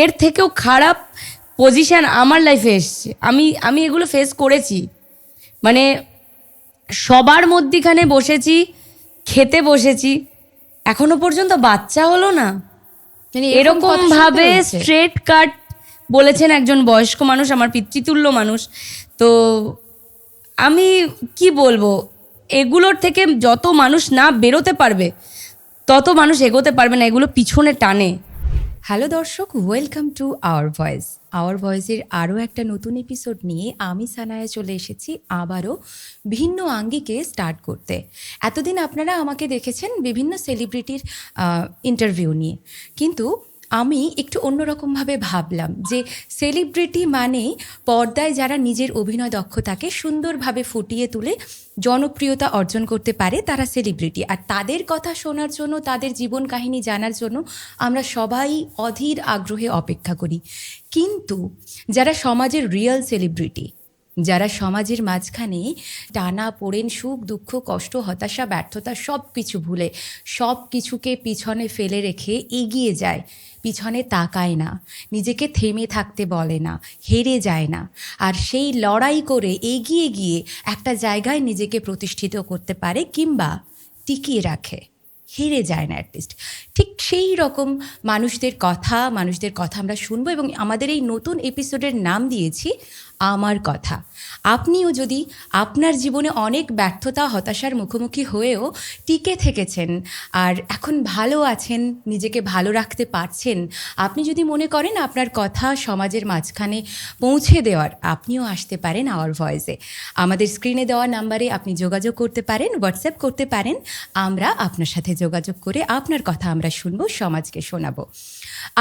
এর থেকেও খারাপ পজিশন আমার লাইফে এসছে। আমি আমি এগুলো ফেস করেছি। মানে সবার মধ্যিখানে বসেছি খেতে বসেছি এখনও পর্যন্ত বাচ্চা হলো না। মানে এরকম ভাবে স্ট্রেট কাট বলেছেন একজন বয়স্ক মানুষ আমার পিতৃতুল্য মানুষ। তো আমি কি বলব এগুলোর থেকে যত মানুষ না বেরোতে পারবে তত মানুষ এগোতে পারবে না এগুলো পিছনে টানে। হ্যালো দর্শক, welcome to our voice. Our ভয়েসের আরও একটা নতুন এপিসোড নিয়ে আমি সানায় চলে এসেছি আবারও ভিন্ন আঙ্গিকে স্টার্ট করতে। এতদিন আপনারা আমাকে দেখেছেন বিভিন্ন সেলিব্রিটির ইন্টারভিউ নিয়ে। কিন্তু আমি একটু অন্যরকমভাবে ভাবলাম যে সেলিব্রিটি মানেই পর্দায় যারা নিজের অভিনয় দক্ষতাকে সুন্দরভাবে ফুটিয়ে তুলে জনপ্রিয়তা অর্জন করতে পারে তারা সেলিব্রিটি আর তাদের কথা শোনার জন্য, তাদের জীবন কাহিনী জানার জন্য আমরা সবাই অধীর আগ্রহে অপেক্ষা করি। কিন্তু যারা সমাজের রিয়েল সেলিব্রিটি যারা সমাজের মাঝখানে টানা পড়েন সুখ, দুঃখ, কষ্ট, হতাশা, ব্যর্থতা সব কিছু ভুলে সব কিছুকে পিছনে ফেলে রেখে এগিয়ে যায়, পিছনে তাকায় না, নিজেকে থেমে থাকতে বলে না, হেরে যায় না। আর সেই লড়াই করে এগিয়ে গিয়ে একটা জায়গায় নিজেকে প্রতিষ্ঠিত করতে পারে কিংবা টিকিয়ে রাখে। হেরে যায় না অ্যাটলিস্ট ঠিক সেই রকম মানুষদের কথা মানুষদের কথা আমরা শুনব এবং আমাদের এই নতুন এপিসোডের নাম দিয়েছি, আমার কথা। আপনিও যদি আপনার জীবনে অনেক ব্যর্থতা, হতাশার মুখোমুখি হয়েও টিকে থেকেছেন আর এখন ভালো আছেন, নিজেকে ভালো রাখতে পারছেন, আপনি যদি মনে করেন আপনার কথা সমাজের মাঝখানে পৌঁছে দেওয়ার, আপনিও আসতে পারেন আওয়ার ভয়েসে আমাদের স্ক্রিনে দেওয়া নাম্বারে আপনি যোগাযোগ করতে পারেন হোয়াটসঅ্যাপ করতে পারেন, আমরা আপনার সাথে যোগাযোগ করে আপনার কথা আমরা শুনব, সমাজকে শোনাবো।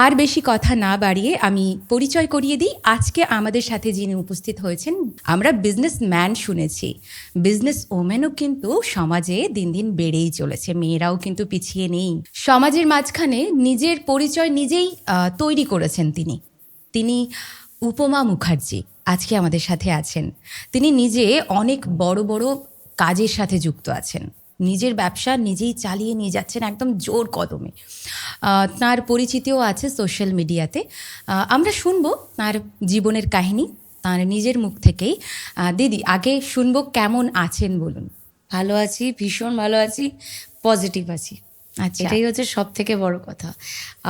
আর বেশি কথা না বাড়িয়ে আমি পরিচয় করিয়ে দিই। আজকে আমাদের সাথে যিনি উপস্থিত হয়েছেন, আমরা বিজনেস ম্যান শুনেছি। বিজনেস ওমেনও কিন্তু সমাজে দিন দিন বেড়েই চলেছে। মেয়েরাও কিন্তু পিছিয়ে নেই। সমাজের মাঝখানে নিজের পরিচয় নিজেই তৈরি করেছেন তিনি। তিনি উপমা মুখার্জি আজকে আমাদের সাথে আছেন। তিনি নিজে অনেক বড় বড় কাজের সাথে যুক্ত আছেন। নিজের ব্যবসা নিজেই চালিয়ে নিয়ে যাচ্ছেন একদম জোর কদমে। তার পরিচিতিও আছে সোশ্যাল মিডিয়াতে আমরা শুনব তার জীবনের কাহিনী। তার নিজের মুখ থেকেই দিদি আগে শুনব কেমন আছেন বলুন। ভালো আছি ভীষণ ভালো আছি পজিটিভ আছি। আচ্ছা। এটাই হচ্ছে সব থেকে বড় কথা।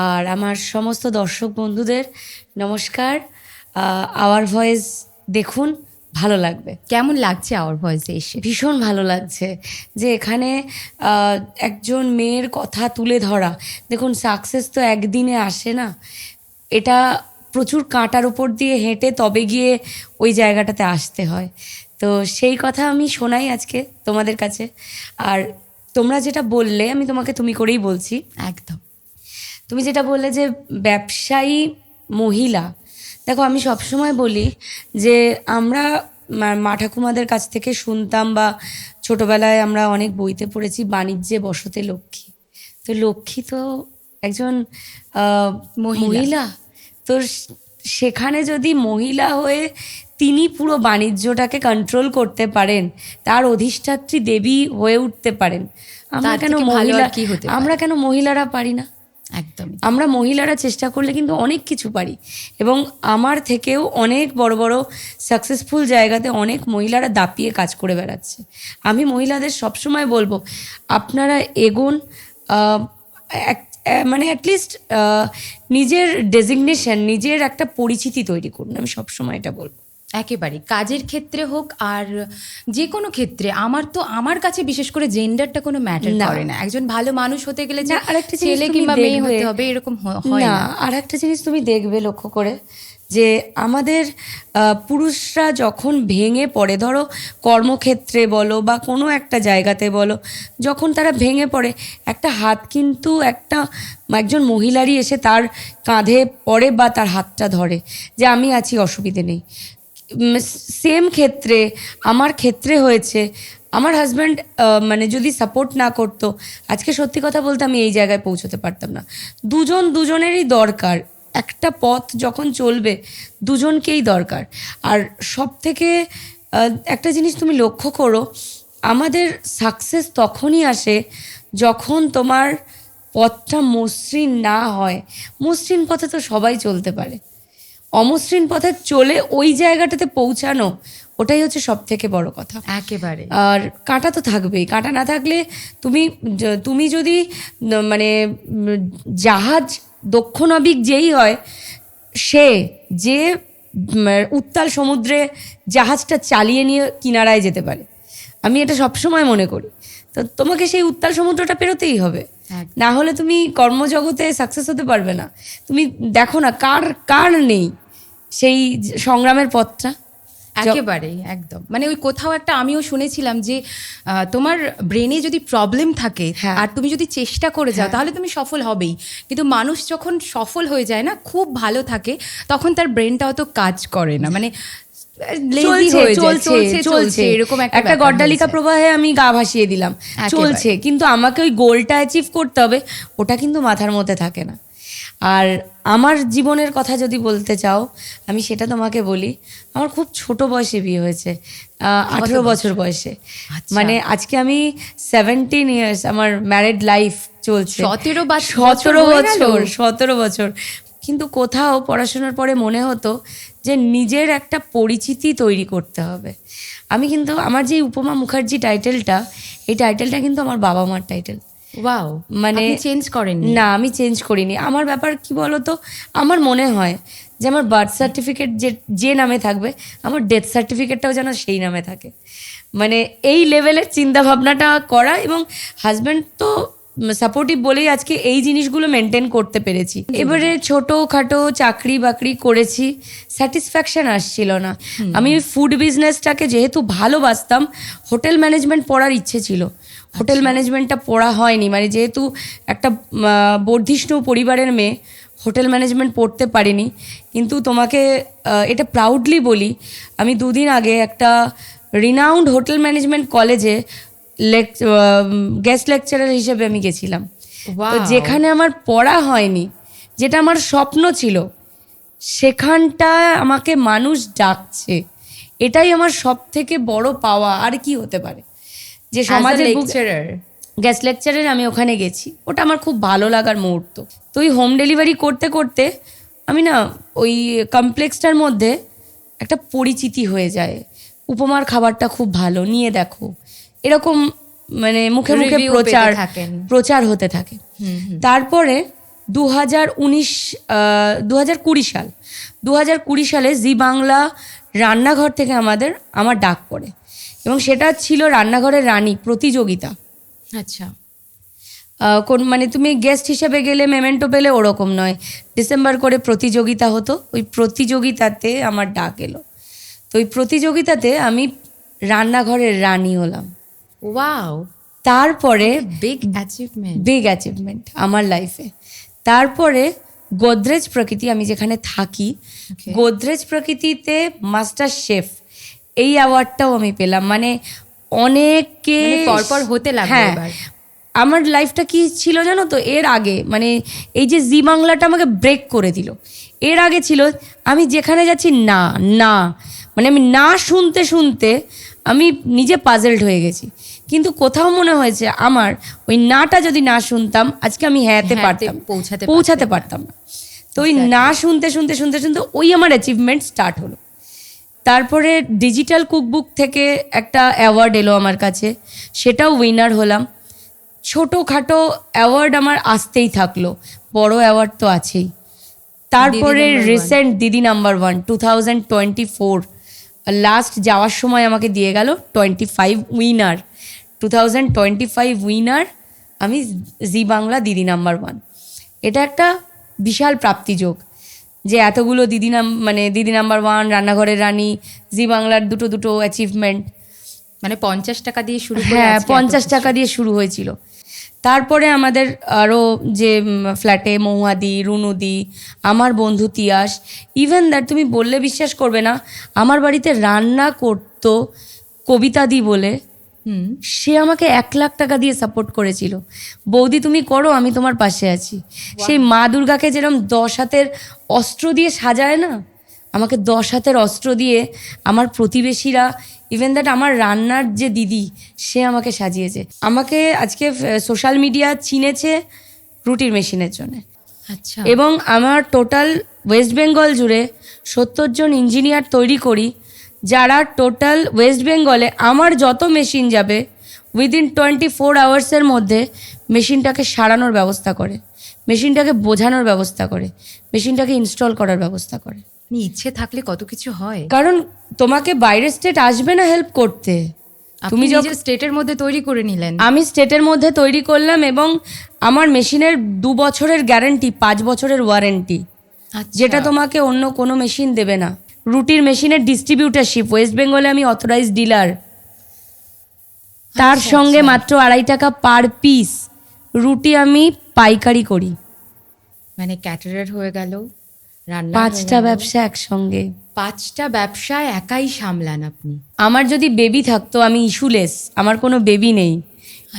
আর আমার সমস্ত দর্শক বন্ধুদের নমস্কার। আওয়ার ভয়েস দেখুন ভালো লাগবে। কেমন লাগছে আওয়ার ভয়েসে এসে? ভীষণ ভালো লাগছে যে এখানে একজন মেয়ের কথা তুলে ধরা। দেখুন সাকসেস তো একদিনে আসে না। এটা প্রচুর কাঁটার উপর দিয়ে হেঁটে তবে গিয়ে ওই জায়গাটাতে আসতে হয়। তো সেই কথা আমি শোনাই আজকে তোমাদের কাছে। আর তোমরা যেটা বললে আমি তোমাকে তুমি করেই বলছি। একদম। তুমি যেটা বললে যে ব্যবসায়ী মহিলা দেখো আমি সবসময় বলি যে আমরা মা- মা ঠাকুমাদের কাছ থেকে শুনতাম বা ছোটবেলায় আমরা অনেক বইতে পড়েছি বাণিজ্যে বসতে লক্ষ্মী। তো লক্ষ্মী তো একজন মহিলা। তো সেখানে যদি মহিলা হয়ে তিনি পুরো বাণিজ্যটাকে কন্ট্রোল করতে পারেন তার অধিষ্ঠাত্রী দেবী হয়ে উঠতে পারেন আমরা কেন মহিলা কি হতে আমরা কেন মহিলারা পারি না? একদমই আমরা মহিলারা চেষ্টা করলে কিন্তু অনেক কিছু পারি এবং আমার থেকেও অনেক বড় বড় সাকসেসফুল জায়গাতে অনেক মহিলারা দাপিয়ে কাজ করে বেড়াচ্ছে। আমি মহিলাদের সবসময় বলব আপনারা এগোন এক- মানে অ্যাটলিস্ট নিজের ডেজিগনেশন নিজের একটা পরিচিতি তৈরি করুন আমি সবসময় এটা বলব। একেবারে। কাজের ক্ষেত্রে হোক আর যে কোনো ক্ষেত্রে আমার তো আমার কাছে বিশেষ করে জেন্ডারটা কোনো ম্যাটার। করে না। একজন ভালো মানুষ হতে গেলে যে ছেলে কিংবা মেয়ে হতে হবে এরকম হয় না আর একটা জিনিস তুমি দেখবে লক্ষ্য করে যে আমাদের পুরুষরা যখন ভেঙে পড়ে, ধরো কর্মক্ষেত্রে বলো বা কোনো একটা জায়গাতে বলো, যখন তারা ভেঙে পড়ে, একটা হাত কিন্তু একটা, একজন মহিলারই এসে তার কাঁধে পড়ে বা তার হাতটা ধরে যে আমি আছি, অসুবিধে নেই। সেম ক্ষেত্রে, আমার ক্ষেত্রে হয়েছে, আমার হাজব্যান্ড মানে যদি সাপোর্ট না করতো, আজকে সত্যি কথা বলতে আমি এই জায়গায় পৌঁছতে পারতাম না। দুজন দুজনেরই দরকার একটা পথ যখন চলবে দুজনকেই দরকার। আর সব থেকে একটা জিনিস তুমি লক্ষ্য করো আমাদের সাকসেস তখনই আসে যখন তোমার পথটা মসৃণ না হয়। মসৃণ পথে তো সবাই চলতে পারে। অমসৃণ পথে চলে ওই জায়গাটাতে পৌঁছানো ওটাই হচ্ছে সব থেকে বড় কথা। একেবারে। আর কাঁটা তো থাকবেই। কাঁটা না থাকলে তুমি তুমি যদি মানে জাহাজ দক্ষ নাবিক যেই হয় সে যে উত্তাল সমুদ্রে জাহাজটা চালিয়ে নিয়ে কিনারায় যেতে পারে। আমি এটা সবসময় মনে করি। তো তোমাকে সেই উত্তাল সমুদ্রটা পেরোতেই হবে। না হলে তুমি কর্মজগতে সাকসেস হতে পারবে না। তুমি দেখো না কার কার নেই সেই সংগ্রামের পথটা। একেবারেই একদম। মানে ওই কোথাও একটা আমিও শুনেছিলাম যে তোমার ব্রেনে যদি প্রবলেম থাকে হ্যাঁ। আর তুমি যদি চেষ্টা করে যাও তাহলে তুমি সফল হবেই। কিন্তু মানুষ যখন সফল হয়ে যায় না খুব ভালো থাকে তখন তার ব্রেনটা অত কাজ করে না। মানে চলছে হয়ে এরকম একটা গড্ডালিকা প্রবাহে আমি গা ভাসিয়ে দিলাম। চলছে কিন্তু আমাকে ওই গোলটা অ্যাচিভ করতে হবে ওটা কিন্তু মাথার মধ্যে থাকে না। আর আমার জীবনের কথা যদি বলতে চাও আমি সেটা তোমাকে বলি আমার খুব ছোট বয়সে বিয়ে হয়েছে আঠেরো বছর বয়সে। আচ্ছা। মানে আজকে আমি সেভেন্টিন ইয়ার্স আমার ম্যারিড লাইফ চলছে। 17 বা- সতেরো বছর সতেরো বছর। কিন্তু কোথাও পড়াশোনার পরে মনে হতো যে নিজের একটা পরিচিতি তৈরি করতে হবে। আমি কিন্তু আমার যে উপমা মুখার্জি টাইটেলটা এই টাইটেলটা কিন্তু আমার বাবা মার টাইটেল ওয়াও মানে চেঞ্জ করেন না আমি চেঞ্জ করিনি। আমার ব্যাপার কি বলতো? আমার মনে হয় যে আমার বার্থ সার্টিফিকেট যে যে নামে থাকবে আমার ডেথ সার্টিফিকেটটাও যেন সেই নামে থাকে। মানে এই লেভেলের চিন্তা ভাবনাটা করা এবং হাজব্যান্ড তো সাপোর্টিভ বলেই আজকে এই জিনিসগুলো মেনটেন করতে পেরেছি। এবারে ছোট খাটো চাকরি বাকরি করেছি স্যাটিসফ্যাকশন আসছিল না। আমি ফুড বিজনেসটাকে যেহেতু ভালোবাসতাম হোটেল ম্যানেজমেন্ট পড়ার ইচ্ছে ছিল। হোটেল ম্যানেজমেন্টটা পড়া হয়নি। মানে যেহেতু একটা বর্ধিষ্ণু পরিবারের মেয়ে হোটেল ম্যানেজমেন্ট পড়তে পারিনি। কিন্তু তোমাকে এটা প্রাউডলি বলি আমি দুদিন আগে একটা রিনাউন্ড হোটেল ম্যানেজমেন্ট কলেজে গেস্ট লেকচারার হিসেবে আমি গেছিলাম। তো যেখানে আমার পড়া হয়নি যেটা আমার স্বপ্ন ছিল সেখানটা আমাকে মানুষ ডাকছে। এটাই আমার সব থেকে বড় পাওয়া। আর কি হতে পারে? যে সমাজের লেকচারার গেস্ট লেকচারের আমি ওখানে গেছি। ওটা আমার খুব ভালো লাগার মুহূর্ত। তো ওই হোম ডেলিভারি করতে করতে আমি না ওই কমপ্লেক্সটার মধ্যে একটা পরিচিতি হয়ে যায়। উপমার খাবারটা খুব ভালো নিয়ে দেখো। এরকম মানে মুখে মুখে প্রচার। প্রচার হতে থাকে। তারপরে দু হাজার উনিশ দু হাজার কুড়ি সাল দু হাজার কুড়ি সালে জি বাংলা রান্নাঘর থেকে আমাদের আমার ডাক পড়ে। এবং সেটা ছিল রান্নাঘরের রানী প্রতিযোগিতা। আচ্ছা। কোন মানে তুমি গেস্ট হিসেবে গেলে মেমেন্টো পেলে ওরকম নয়। ডিসেম্বর করে প্রতিযোগিতা হতো ওই প্রতিযোগিতাতে আমার ডাক এলো। তো ওই প্রতিযোগিতাতে আমি রান্নাঘরের রানী হলাম। ওয়াও! তারপরে বিগ অ্যাচিভমেন্ট বিগ অ্যাচিভমেন্ট আমার লাইফে তারপরে গোদরেজ প্রকৃতি আমি যেখানে থাকি গোদরেজ প্রকৃতিতে মাস্টার শেফ এই অ্যাওয়ার্ডটাও আমি পেলাম। মানে অনেকে মানে পরপর হতে লাগল হ্যাঁ। আমার লাইফটা কি ছিল জানো তো? এর আগে মানে এই যে জি বাংলাটা আমাকে ব্রেক করে দিল। এর আগে ছিল আমি যেখানে যাচ্ছি না না। মানে আমি না শুনতে শুনতে আমি নিজে পাজেলড হয়ে গেছি। কিন্তু কোথাও মনে হয়েছে আমার ওই নাটা যদি না শুনতাম আজকে আমি হ্যাঁতে হ্যাঁতে পারতাম পৌঁছাতে পৌঁছাতে পারতাম না। তো ওই না শুনতে শুনতে শুনতে শুনতে ওই আমার অ্যাচিভমেন্ট স্টার্ট হলো। তারপরে ডিজিটাল কুকবুক থেকে একটা অ্যাওয়ার্ড এলো আমার কাছে। সেটাও উইনার হলাম। ছোটোখাটো অ্যাওয়ার্ড আমার আসতেই থাকল। বড় অ্যাওয়ার্ড তো আছেই। তারপরে recent Didi number one two thousand twenty four last যাওয়ার সময় আমাকে দিয়ে গেল twenty five winner two thousand twenty five winner আমি জি বাংলা দিদি নাম্বার ওয়ান এটা একটা বিশাল প্রাপ্তিযোগ যে এতগুলো দিদি নাম মানে দিদি নাম্বার ওয়ান রান্নাঘরের রানী জি বাংলার দুটো দুটো অ্যাচিভমেন্ট মানে পঞ্চাশ টাকা দিয়ে শুরু হ্যাঁ পঞ্চাশ টাকা দিয়ে শুরু হয়েছিল। তারপরে আমাদের আরও যে ফ্ল্যাটে মৌহাদি রুনুদি আমার বন্ধু তিয়াস ইভেন দ্যাট তুমি বললে বিশ্বাস করবে না আমার বাড়িতে রান্না করতো কবিতাদি বলে সে আমাকে এক লাখ টাকা দিয়ে সাপোর্ট করেছিল। বৌদি তুমি করো আমি তোমার পাশে আছি। সেই মা দুর্গাকে যেরকম দশ হাতের অস্ত্র দিয়ে সাজায় না আমাকে দশ হাতের অস্ত্র দিয়ে আমার প্রতিবেশীরা ইভেন দ্যাট আমার রান্নার যে দিদি সে আমাকে সাজিয়েছে। আমাকে আজকে সোশ্যাল মিডিয়া চিনেছে রুটির মেশিনের জন্য। আচ্ছা। এবং আমার টোটাল ওয়েস্ট বেঙ্গল জুড়ে সত্তর জন ইঞ্জিনিয়ার তৈরি করি যারা টোটাল ওয়েস্ট বেঙ্গলে আমার যত মেশিন যাবে উইদিন টোয়েন্টি ফোর আওয়ার্সের মধ্যে মেশিনটাকে সারানোর ব্যবস্থা করে মেশিনটাকে বোঝানোর ব্যবস্থা করে মেশিনটাকে ইনস্টল করার ব্যবস্থা করে। ইচ্ছে থাকলে কত কিছু হয়। কারণ তোমাকে বাইরের স্টেট আসবে না হেল্প করতে। তুমি তুমি যখন স্টেটের মধ্যে তৈরি করে নিলেন। আমি স্টেটের মধ্যে তৈরি করলাম এবং আমার মেশিনের দু বছরের গ্যারেন্টি পাঁচ বছরের ওয়ারেন্টি আচ্ছা। যেটা তোমাকে অন্য কোনো মেশিন দেবে না। রুটির মেশিনের ডিস্ট্রিবিউটারশিপ ওয়েস্ট বেঙ্গলে আমি অথরাইজ ডিলার তার আচ্ছা, সঙ্গে আচ্ছা। মাত্র আড়াই টাকা পার পিস রুটি আমি পাইকারি করি। মানে ক্যাটারার হয়ে গেল রান্না পাঁচটা ব্যবসা একসঙ্গে। পাঁচটা ব্যবসা একাই সামলান আপনি। আমার যদি বেবি থাকতো আমি ইস্যুলেস আমার কোনো বেবি নেই।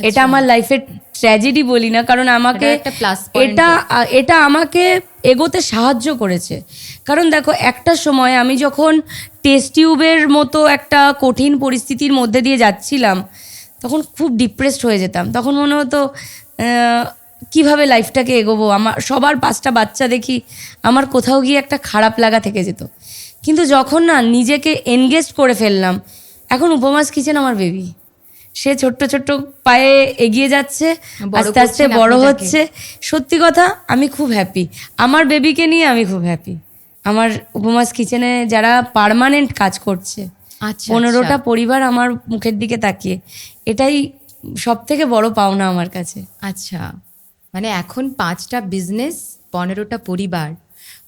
এটা আমার লাইফের ট্র্যাজেডি বলি না কারণ আমাকে এটা। এটা আমাকে এগোতে সাহায্য করেছে। কারণ দেখো একটা সময় আমি যখন টেস্ট টিউবের মতো একটা কঠিন পরিস্থিতির মধ্যে দিয়ে যাচ্ছিলাম তখন খুব ডিপ্রেসড হয়ে যেতাম। তখন মনে হতো কীভাবে লাইফটাকে এগোবো? আমার সবার পাঁচটা বাচ্চা দেখি আমার কোথাও গিয়ে একটা খারাপ লাগা থেকে যেত। কিন্তু যখন না নিজেকে এনগেজ করে ফেললাম এখন উপমাস কিচেন আমার বেবি সে ছোট্ট ছোট্ট পায়ে এগিয়ে যাচ্ছে আস্তে আস্তে বড় হচ্ছে। সত্যি কথা আমি খুব হ্যাপি আমার বেবিকে নিয়ে আমি খুব হ্যাপি আমার উপমাস কিচেনে যারা পার্মানেন্ট কাজ করছে আচ্ছা পনেরোটা পরিবার আমার মুখের দিকে তাকিয়ে এটাই সব থেকে বড় পাওনা আমার কাছে। আচ্ছা মানে এখন পাঁচটা বিজনেস পনেরোটা পরিবার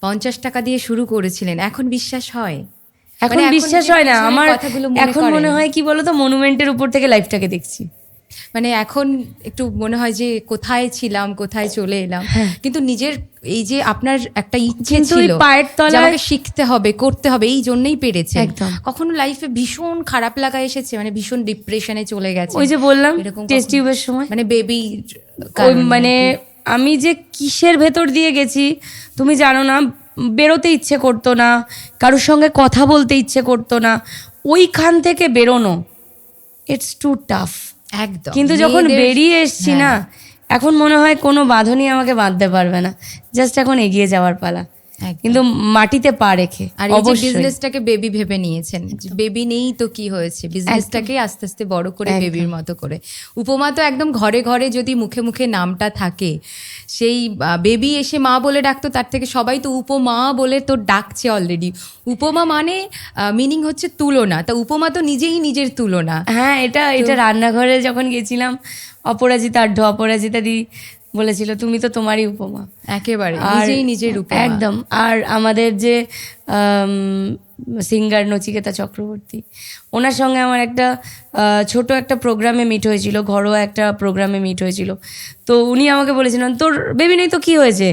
পঞ্চাশ টাকা দিয়ে শুরু করেছিলেন এখন বিশ্বাস হয়? এখন বিশ্বাস হয় না আমার এখন মনে হয় কি বলতো মনুমেন্টের উপর থেকে লাইফটাকে দেখছি। মানে এখন একটু মনে হয় যে কোথায় ছিলাম কোথায় চলে এলাম। কিন্তু নিজের এই যে আপনার একটা ইচ্ছে হ্যাঁ। ছিল পায়ের তলায়- আমাকে শিখতে হবে করতে হবে এই জন্যই পেরেছে একদম। কখনো লাইফে ভীষণ খারাপ লাগা এসেছে মানে ভীষণ ডিপ্রেশনে চলে গেছে। ওই যে বললাম টেস্ট টিউবের সময়। মানে বেবি মানে আমি যে কিসের ভেতর দিয়ে গেছি তুমি জানো না বেরোতে ইচ্ছে করতো না কারোর সঙ্গে কথা বলতে ইচ্ছে করতো না ওইখান থেকে বেরোনো ইটস টু টাফ একদম। কিন্তু যখন বেরিয়ে এসছি না এখন মনে হয় কোনো বাঁধনই আমাকে বাঁধতে পারবে না জাস্ট এখন এগিয়ে যাওয়ার পালা। কিন্তু মাটিতে পা রেখে আর বিজনেসটাকে বেবি ভেবে নিয়েছেন বেবি নেই তো কি হয়েছে? বিজনেসটাকে আস্তে আস্তে বড় করে বেবির মতো করে। উপমা তো একদম ঘরে ঘরে যদি মুখে মুখে নামটা থাকে সেই বেবি এসে মা বলে ডাকতো তার থেকে সবাই তো উপমা বলে তো ডাকছে অলরেডি উপমা মানে মিনিং হচ্ছে তুলনা। তা উপমা তো নিজেই নিজের তুলনা। হ্যাঁ এটা এটা রান্নাঘরে যখন গেছিলাম অপরাজিতা আড্ড অপরাজিতা দি বলেছিল তুমি তো তোমারই উপমা। একেবারে নিজেই নিজের উপমা। একদম আর আমাদের যে সিঙ্গার নচিকেতা চক্রবর্তী ওনার সঙ্গে আমার একটা ছোট একটা প্রোগ্রামে মিট হয়েছিল ঘরোয়া একটা প্রোগ্রামে মিট হয়েছিল। তো উনি আমাকে বলেছিলেন তোর বেবি নেই তো কি হয়েছে?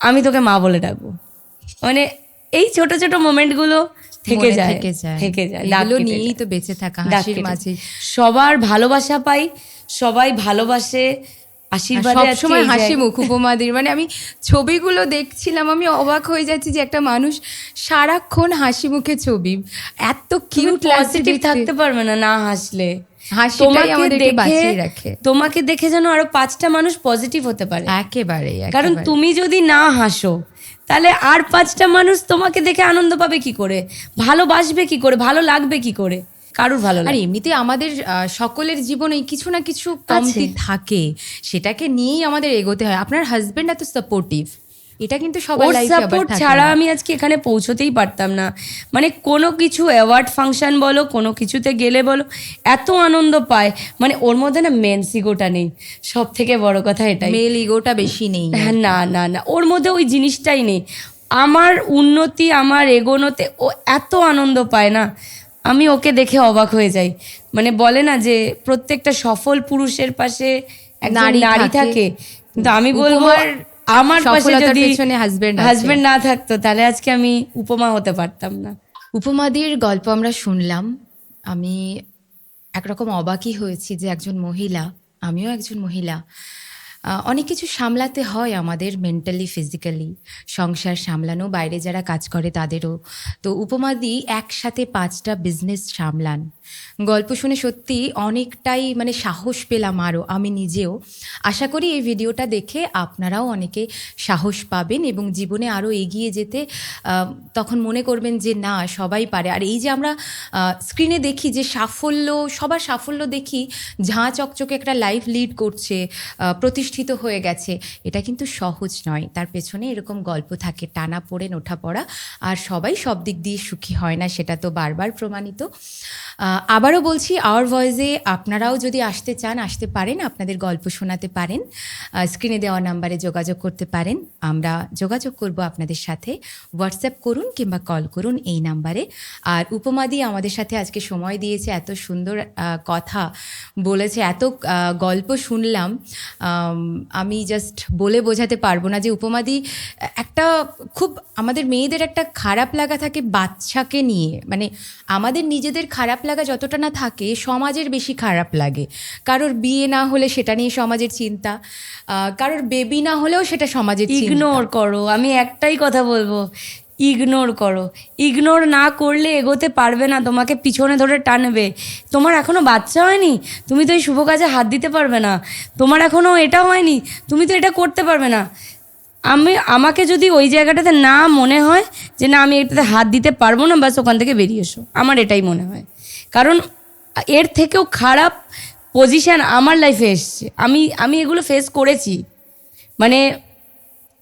আমি তোকে মা বলে ডাকবো। মানে এই ছোট ছোট মোমেন্টগুলো থেকে যায় থেকে যায়। কেটে নিয়েই তো বেঁচে থাকা হাসির মাঝে। সবার ভালোবাসা পাই সবাই ভালোবাসে আশীর্বাদে এই হাসি মুখ উপমাদির মানে আমি ছবিগুলো দেখছিলাম আমি অবাক হয়ে যাচ্ছি যে একটা মানুষ সারাক্ষণ হাসি মুখে ছবি। এত কিউট পজিটিভ থাকতে পারবে না না হাসলে। তোমাকে দেখে যেন আরও পাঁচটা মানুষ পজিটিভ হতে পারে। একেবারে কারণ তুমি যদি না হাসো তাহলে আর পাঁচটা মানুষ তোমাকে দেখে আনন্দ পাবে কি করে? ভালোবাসবে কি করে? ভালো লাগবে কি করে? কারুর ভালো আর এমনিতে আমাদের সকলের জীবনে কিছু না কিছু কমতি থাকে। সেটাকে নিয়েই আমাদের এগোতে হয়। আপনার হাজবেন্ড এত সাপোর্টিভ এটা কিন্তু সবার লাইফে সাপোর্ট ছাড়া আমি আজকে এখানে পৌঁছতেই পারতাম না। মানে কোনো কিছু অ্যাওয়ার্ড ফাংশন বলো কোনো কিছুতে গেলে বলো এত আনন্দ পায়। মানে ওর মধ্যে না মেন সিগোটা নেই। সব থেকে বড় কথা এটাই। মেল ইগোটা বেশি নেই হ্যাঁ, না না না। ওর মধ্যে ওই জিনিসটাই নেই। আমার উন্নতি আমার এগোনোতে ও এত আনন্দ পায় না। আমি ওকে দেখে অবাক হয়ে যাই মানে বলে না যে প্রত্যেকটা সফল পুরুষের পাশে একজন নারী থাকে। কিন্তু আমি বলব আমার পাশে যদি আছে। হাজবেন্ড না থাকতো তাহলে আজকে আমি উপমা হতে পারতাম না উপমাদির গল্প আমরা শুনলাম আমি একরকম অবাকই হয়েছি যে একজন মহিলা আমিও একজন মহিলা অনেক কিছু সামলাতে হয় আমাদের মেন্টালি ফিজিক্যালি সংসার সামলানো, বাইরে যারা কাজ করে তাদেরও। তো উপমাদি একসাথে পাঁচটা বিজনেস সামলান। গল্প শুনে সত্যি অনেকটাই মানে সাহস পেলাম আরও আমি নিজেও। আশা করি এই ভিডিওটা দেখে আপনারাও অনেকে সাহস পাবেন এবং জীবনে আরও এগিয়ে যেতে তখন মনে করবেন যে না, সবাই পারে। আর এই যে আমরা স্ক্রিনে দেখি যে সাফল্য, সবার সাফল্য দেখি, ঝাঁ চকচকে একটা লাইফ লিড করছে প্রতিষ্ঠিত হয়ে গেছে, এটা কিন্তু সহজ নয়। তার পেছনে এরকম গল্প থাকে, টানা পড়ে ওঠা পড়া, আর সবাই সব দিক দিয়ে সুখী হয় না, সেটা তো বারবার প্রমাণিত। আবারও বলছি আওয়ার ভয়েসে আপনারাও যদি আসতে চান, আসতে পারেন, আপনাদের গল্প শোনাতে পারেন স্ক্রিনে দেওয়া নাম্বারে যোগাযোগ করতে পারেন। আমরা যোগাযোগ করব আপনাদের সাথে। হোয়াটসঅ্যাপ করুন কিংবা কল করুন এই নাম্বারে আর উপমাদি আমাদের সাথে আজকে সময় দিয়েছে, এত সুন্দর কথা বলেছে, এত গল্প শুনলাম। আমি জাস্ট বলে বোঝাতে পারব না যে উপমাদি, একটা খুব আমাদের মেয়েদের একটা খারাপ লাগা থাকে বাচ্চাকে নিয়ে। মানে আমাদের নিজেদের খারাপ লাগা যতটা না থাকে সমাজের বেশি খারাপ লাগে। কারোর বিয়ে না হলে সেটা নিয়ে সমাজের চিন্তা কারোর বেবি না হলেও সেটা সমাজের ইগনোর করো, আমি একটাই কথা বলব ইগনোর করো। ইগনোর না করলে এগোতে পারবে না, তোমাকে পিছনে ধরে টানবে। তোমার এখনও বাচ্চা হয়নি, তুমি তো এই শুভ কাজে হাত দিতে পারবে না। তোমার এখনও এটা হয়নি, তুমি তো এটা করতে পারবে না। আমি, আমাকে যদি ওই জায়গাটাতে না মনে হয় যে না, আমি এটাতে হাত দিতে পারব না বাস ওখান থেকে বেরিয়ে এসো। আমার এটাই মনে হয়। কারণ এর থেকেও খারাপ পজিশন আমার লাইফে এসছে। আমি আমি এগুলো ফেস করেছি। মানে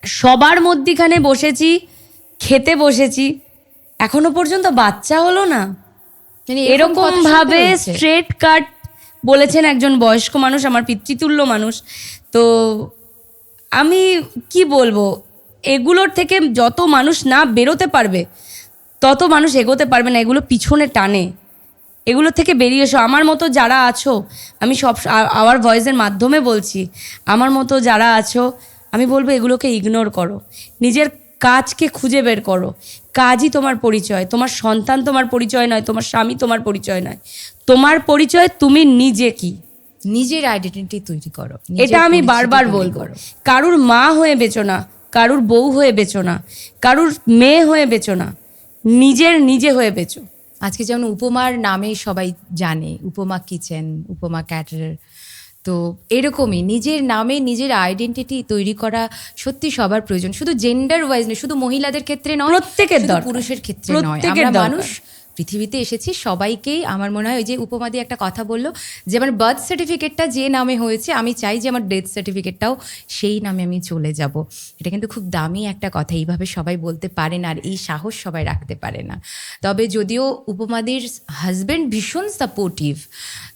সবার মধ্যিখানে বসেছি খেতে বসেছি এখনও পর্যন্ত বাচ্চা হলো না। মানে এরকম ভাবে স্ট্রেট কাট বলেছেন একজন বয়স্ক মানুষ আমার পিতৃতুল্য মানুষ। তো আমি কি বলব এগুলোর থেকে যত মানুষ না বেরোতে পারবে তত মানুষ এগোতে পারবে না এগুলো পিছনে টানে। এগুলো থেকে বেরিয়ে এসো। আমার মতো যারা আছো আমি সব আওয়ার ভয়েসের মাধ্যমে বলছি আমার মতো যারা আছো আমি বলব এগুলোকে ইগনোর করো। নিজের কাজকে খুঁজে বের করো। কাজই তোমার পরিচয়। তোমার সন্তান তোমার পরিচয় নয় তোমার স্বামী তোমার পরিচয় নয়। তোমার পরিচয় তুমি নিজে কি? নিজের আইডেন্টিটি তৈরি করো। এটা আমি বারবার বলব। করো। কারুর মা হয়ে বেচো না কারুর বউ হয়ে বেচো না কারুর মেয়ে হয়ে বেচো না নিজের নিজে হয়ে বেচো। আজকে যেমন উপমার নামে সবাই জানে উপমা কিচেন উপমা ক্যাটারার। তো এরকমই নিজের নামে নিজের আইডেন্টিটি তৈরি করা সত্যি সবার প্রয়োজন। শুধু জেন্ডার ওয়াইজ নয় শুধু মহিলাদের ক্ষেত্রে নয় প্রত্যেকের পুরুষের ক্ষেত্রে নয়। আমরা মানুষ পৃথিবীতে এসেছি সবাইকেই আমার মনে হয় ওই যে উপমাদি একটা কথা বলল যে আমার বার্থ সার্টিফিকেটটা যে নামে হয়েছে আমি চাই যে আমার ডেথ সার্টিফিকেটটাও সেই নামে আমি চলে যাব। এটা কিন্তু খুব দামি একটা কথা এইভাবে সবাই বলতে পারে না আর এই সাহস সবাই রাখতে পারে না। তবে যদিও উপমাদির হাজবেন্ড ভীষণ সাপোর্টিভ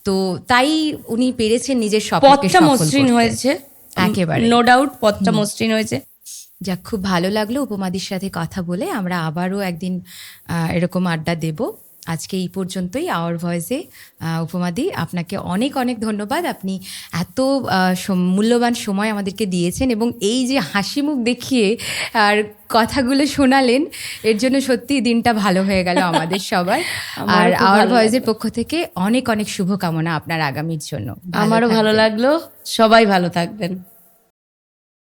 তো তাই উনি পেরেছেন নিজের সব পথটা মসৃণ হয়েছে। একেবারে। নো ডাউট পথটা মসৃণ হয়েছে। যাক খুব ভালো লাগল উপমাদির সাথে কথা বলে। আমরা আবারও একদিন এরকম আড্ডা দেব। আজকে এই পর্যন্তই। আওয়ার ভয়েসে উপমাদি আপনাকে অনেক অনেক ধন্যবাদ। আপনি এত মূল্যবান সময় আমাদেরকে দিয়েছেন এবং এই যে হাসি মুখ দেখিয়ে আর কথাগুলো শোনালেন এর জন্য সত্যি দিনটা ভালো হয়ে গেল আমাদের সবার। আর আওয়ার ভয়েসের পক্ষ থেকে অনেক অনেক শুভকামনা আপনার আগামীর জন্য। আমারও ভালো লাগল। সবাই ভালো থাকবেন।